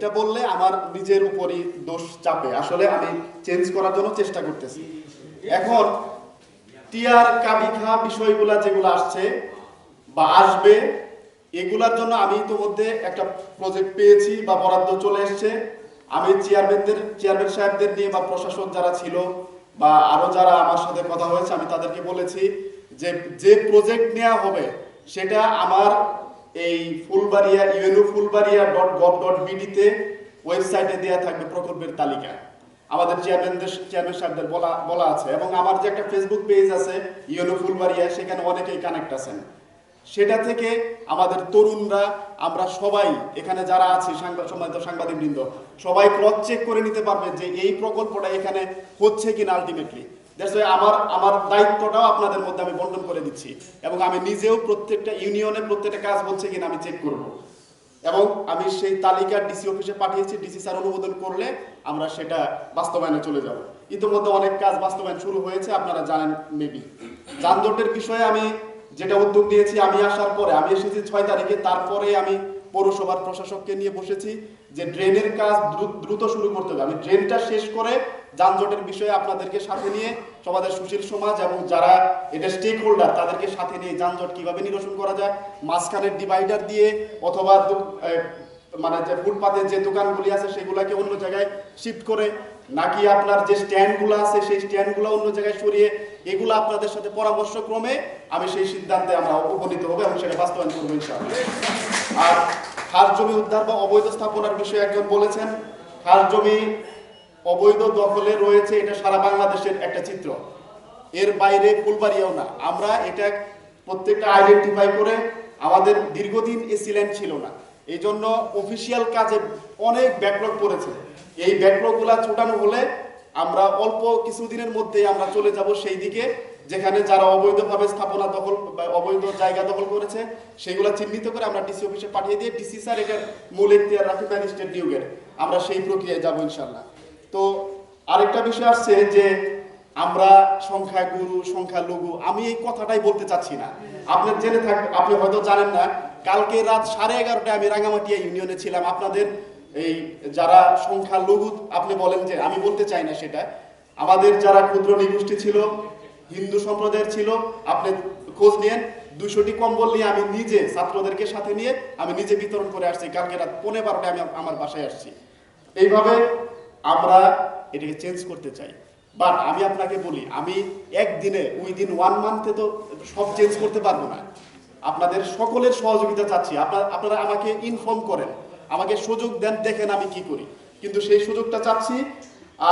এটা বললে আমার নিজের উপরই দোষ চাপে। আসলে আমি চেঞ্জ করার জন্য চেষ্টা করতেছি। এখন টিয়ার কাবিখা বিষয়গুলা যেগুলো আসছে বা আসবে, এগুলার জন্য আমি ইতিমধ্যে একটা প্রজেক্ট পেয়েছি বা বরাদ্দ চলে এসছে। আমি চেয়ারম্যানদের চেয়ারম্যান সাহেবদের নিয়ে বা প্রশাসক যারা ছিল বা আরও যারা আমার সাথে কথা হয়েছে, আমি তাদেরকে বলেছি যে যে প্রজেক্ট নেওয়া হবে, সেটা আমার এই Phulbaria, UNO Phulbaria dot gov dot বিডিতে ওয়েবসাইটে দেওয়া থাকবে প্রকল্পের তালিকা। আমাদের চেয়ারম্যানদের চেয়ারম্যান সাহেবদের বলা বলা আছে এবং আমার যে একটা ফেসবুক পেজ আছে ইউনো ফুলবাড়িয়া, সেখানে অনেকেই কানেক্ট আছেন। সেটা থেকে আমাদের তরুণরা, আমরা সবাই, এখানে যারা আছি সম্মানিত সাংবাদিকবৃন্দ, সবাই ক্রস চেক করে নিতে পারবে যে এই প্রকল্পটা এখানে হচ্ছে কিনা আলটিমেটলি দ্যাটস আমার আমার দায়িত্বটাও আপনাদের মধ্যে আমি বন্টন করে দিচ্ছি। এবং আমি নিজেও প্রত্যেকটা ইউনিয়নে প্রত্যেকটা কাজ হচ্ছে কিনা আমি চেক করব। এবং আমি সেই তালিকা ডিসি অফিসে পাঠিয়েছি ডিসি স্যার অনুমোদন করলে আমরা সেটা বাস্তবায়নে চলে যাব। ইতিমধ্যে অনেক কাজ বাস্তবায়ন শুরু হয়েছে, আপনারা জানেন মেবি যানজটের বিষয়ে আমি যেটা উদ্যোগ দিয়েছি, আমি আসার পরে, আমি এসেছি ছয় তারিখে, তারপরে আমি পৌরসভার প্রশাসককে নিয়ে বসেছি যে ড্রেনের কাজ দ্রুত শুরু করতে হবে। আমি ড্রেনটা শেষ করে যানজটের বিষয়ে আপনাদেরকে সাথে নিয়ে সমাজের সুশীল সমাজ এবং যারা এটা স্টেক হোল্ডার তাদেরকে সাথে নিয়ে যানজট কীভাবে নিরসন করা যায়, মাঝখানের ডিভাইডার দিয়ে অথবা মানে যে ফুটপাতের যে দোকানগুলি আছে সেগুলোকে অন্য জায়গায় শিফট করে, নাকি আপনার যে স্ট্যান্ডগুলো আছে সেই স্ট্যান্ডগুলো অন্য জায়গায় সরিয়ে এগুলো আপনাদের সাথে পরামর্শ ক্রমে আমি সেই সিদ্ধান্তে আমরা উপনীত হব এবং সেটা বাস্তবায়ন করব ইনশাআল্লাহ। খাস জমি উদ্ধার বা অবৈধ স্থাপনার বিষয়ে একজন বলেছেন, খাস জমি অবৈধ দখলে রয়েছে এটা সারা বাংলাদেশের একটা চিত্র। এর বাইরে ফুলবাড়িয়াও না। আমরা এটা প্রত্যেকটা আইডেন্টিফাই করে আমাদের দীর্ঘদিন এসিল্যান্ড ছিল না। এই জন্য অফিসিয়াল কাজে অনেক ব্যাকলগ পড়েছে। এই ব্যাকলগুলা ছোটানো হলে আমরা অল্প কিছুদিনের মধ্যে আমরা চলে যাব সেই দিকে। যেখানে যারা অবৈধভাবে স্থাপনা দখল অবৈধ জায়গা দখল করেছে, সেগুলো চিহ্নিত করে আমরা ডিসি অফিসে পাঠিয়ে দিয়ে ডিসি স্যার এটার মূল এখতিয়ার রাখি ম্যাজিস্ট্রেট নিয়োগের। আমরা সেই প্রক্রিয়ায় যাব ইনশাল্লাহ তো আরেকটা বিষয় আসছে যে আমরা সংখ্যা গুরু, সংখ্যা লঘু, আমি এই কথাটাই বলতে চাচ্ছি না। আপনি জেনে থাক, আপনি হয়তো জানেন না, কালকে রাত সাড়ে এগারোটায় আমি রাঙামাটিয়া ইউনিয়নে ছিলাম। আপনাদের এই যারা সংখ্যা লঘু, আপনি বলেন যে আমি বলতে চাই না সেটা। আমাদের যারা ক্ষুদ্র নিগোষ্ঠী ছিল হিন্দু সম্প্রদায়ের ছিল, আপনি খোঁজ নিয়েন দুশোটি কম্বল নিয়ে আমি নিজে ছাত্রদেরকে সাথে নিয়ে আমি নিজে বিতরণ করে আসছি। কালকে রাত পৌনে বারোটায় আমি আমার বাসায় আসছি। এইভাবে আমরা এটাকে চেঞ্জ করতে চাই। বাট আমি আপনাকে বলি, আমি একদিনে উইদিন ওয়ান মান্থে তো সব চেঞ্জ করতে পারব না। আপনাদের সকলের সহযোগিতা চাচ্ছি। আপনার আপনারা আমাকে ইনফর্ম করেন। আমাকে সুযোগ দেন, দেখেন আমি কি করি। কিন্তু সেই সুযোগটা চাচ্ছি,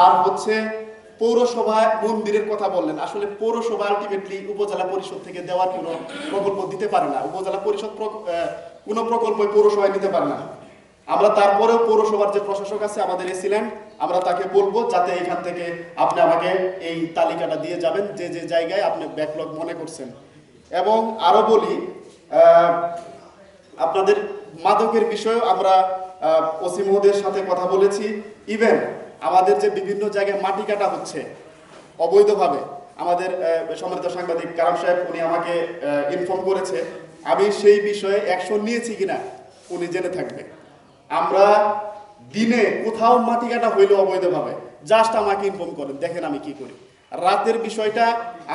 আর হচ্ছে পৌরসভা মন্দিরের কথা বললেন। আসলে পৌরসভা আলটিমেটলি উপজেলা পরিষদ থেকে দেওয়ার কোনো প্রকল্প দিতে পারে না। উপজেলা পরিষদ কোনো প্রকল্প পৌরসভায় নিতে পারে না। আমরা তারপরেও পৌরসভার যে প্রশাসক আছে, আমাদের এসিলেন আমরা তাকে বলব যাতে এখান থেকে আপনি আমাকে এই তালিকাটা দিয়ে যাবেন, যে যে জায়গায় আপনি ব্যাকলগ মনে করছেন। এবং আরও বলি আপনাদের মাদকের বিষয়েও আমরা ওসি মহোদয়ের সাথে কথা বলেছি। ইভেন আমাদের যে বিভিন্ন জায়গায় মাটি কাটা হচ্ছে, অবৈধভাবে, আমাদের সম্মানিত সাংবাদিক কারাম সাহেব, উনি আমাকে ইনফর্ম করেছে। আমি সেই বিষয়ে অ্যাকশন নিয়েছি কিনা, উনি জেনে থাকবে। আমরা দিনে কোথাও মাটি কাটা হইল অবৈধভাবে জাস্ট আমাকে ইনফর্ম করেন, দেখেন আমি কি করি। রাতের বিষয়টা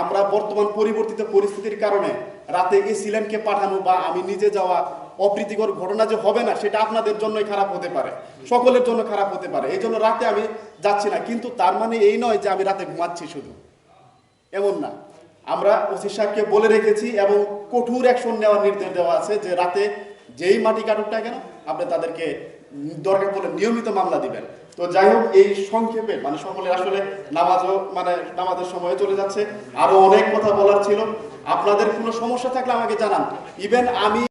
আমরা বর্তমান পরিবর্তিত পরিস্থিতির কারণে রাতে এসিলেনকে পাঠানো বা আমি নিজে যাওয়া অপ্রীতিকর ঘটনা যে হবে না, সেটা আপনাদের জন্যই খারাপ হতে পারে, সকলের জন্য খারাপ হতে পারে। এই জন্য রাতে আমি যাচ্ছি না, কিন্তু তার মানে এই নয় যে আমি রাতে ঘুমাচ্ছি শুধু। এমন না। আমরা ওসি সাহেবকে বলে রেখেছি এবং কঠোর অ্যাকশন নেওয়ার নির্দেশ দেওয়া আছে যে রাতে যেই মাটি কাটুক না কেন, আপনি তাদেরকে দরকার পড়লে নিয়মিত মামলা দিবেন। তো যাই হোক, এই সংক্ষেপে মানে সকলে আসলে নামাজও মানে নামাজের সময় চলে যাচ্ছে। আরও অনেক কথা বলার ছিল। আপনাদের কোনো সমস্যা থাকলে আমাকে জানান। ইভেন আমি